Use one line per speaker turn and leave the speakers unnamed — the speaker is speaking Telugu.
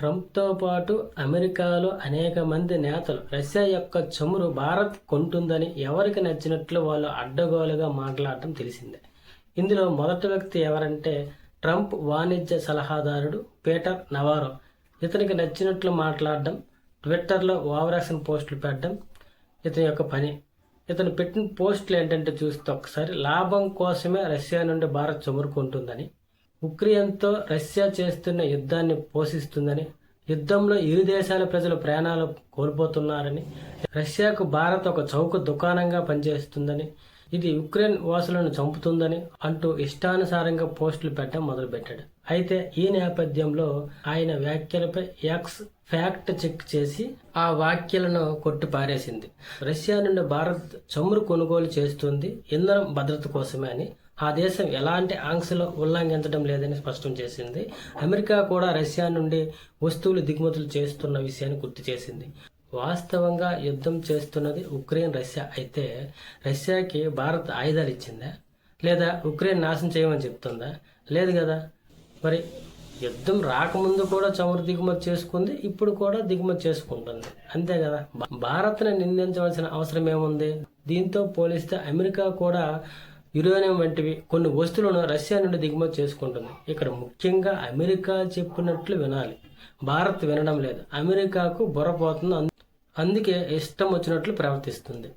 ట్రంప్తో పాటు అమెరికాలో అనేక మంది నేతలు రష్యా యొక్క చమురు భారత్ కొంటుందని ఎవరికి నచ్చినట్లు వాళ్ళు అడ్డగోలుగా మాట్లాడటం తెలిసిందే. ఇందులో మొదటి వ్యక్తి ఎవరంటే ట్రంప్ వాణిజ్య సలహాదారుడు పీటర్ నవారో. ఇతనికి నచ్చినట్లు మాట్లాడడం ట్విట్టర్లో ఓవరాక్షన్ పోస్టులు పెట్టడం ఇతని యొక్క పని. ఇతను పెట్టిన పోస్టులు ఏంటంటే చూస్తే ఒకసారి లాభం కోసమే రష్యా నుండి భారత్ చమురుకుంటుందని ఉక్రెయిన్తో రష్యా చేస్తున్న యుద్ధాన్ని పోషిస్తుందని యుద్ధంలో ఇరు దేశాల ప్రజలు ప్రాణాలు కోల్పోతున్నారని రష్యాకు భారత్ ఒక చౌక దుకాణంగా పనిచేస్తుందని ఇది యుక్రెయిన్ వాసులను చంపుతుందని అంటూ ఇష్టానుసారంగా పోస్టులు పెట్టడం మొదలుపెట్టాడు. అయితే ఈ నేపథ్యంలో ఆయన వ్యాఖ్యలపై ఎక్స్ ఫ్యాక్ట్ చెక్ చేసి ఆ వ్యాఖ్యలను కొట్టి పారేసింది రష్యా నుండి భారత్ చమురు కొనుగోలు చేస్తుంది ఇంధనం భద్రత కోసమే అని. ఆ దేశం ఎలాంటి ఆంక్షలు ఉల్లంఘించడం లేదని స్పష్టం చేసింది. అమెరికా కూడా రష్యా నుండి వస్తువులు దిగుమతులు చేస్తున్న విషయాన్ని గుర్తు చేసింది. వాస్తవంగా యుద్ధం చేస్తున్నది ఉక్రెయిన్ రష్యా. అయితే రష్యాకి భారత్ ఆయుధాలు ఇచ్చిందా? లేదా ఉక్రెయిన్ నాశనం చేయమని చెప్తుందా? లేదు కదా. మరి యుద్ధం రాకముందు కూడా చమురు దిగుమతి చేసుకుంది ఇప్పుడు కూడా దిగుమతి చేసుకుంటుంది. అంతే కదా. భారత్ని నిందించవలసిన అవసరం ఏముంది? దీంతో పోలిస్తే అమెరికా కూడా యురేనియం వంటివి కొన్ని వస్తువులను రష్యా నుండి దిగుమతి చేసుకుంటుంది. ఇక్కడ ముఖ్యంగా అమెరికా చెప్పినట్లు వినాలి. భారత్ వినడం లేదు. అమెరికాకు బుర్రపోతుంది. అందుకే ఇష్టం వచ్చినట్లు ప్రవర్తిస్తుంది.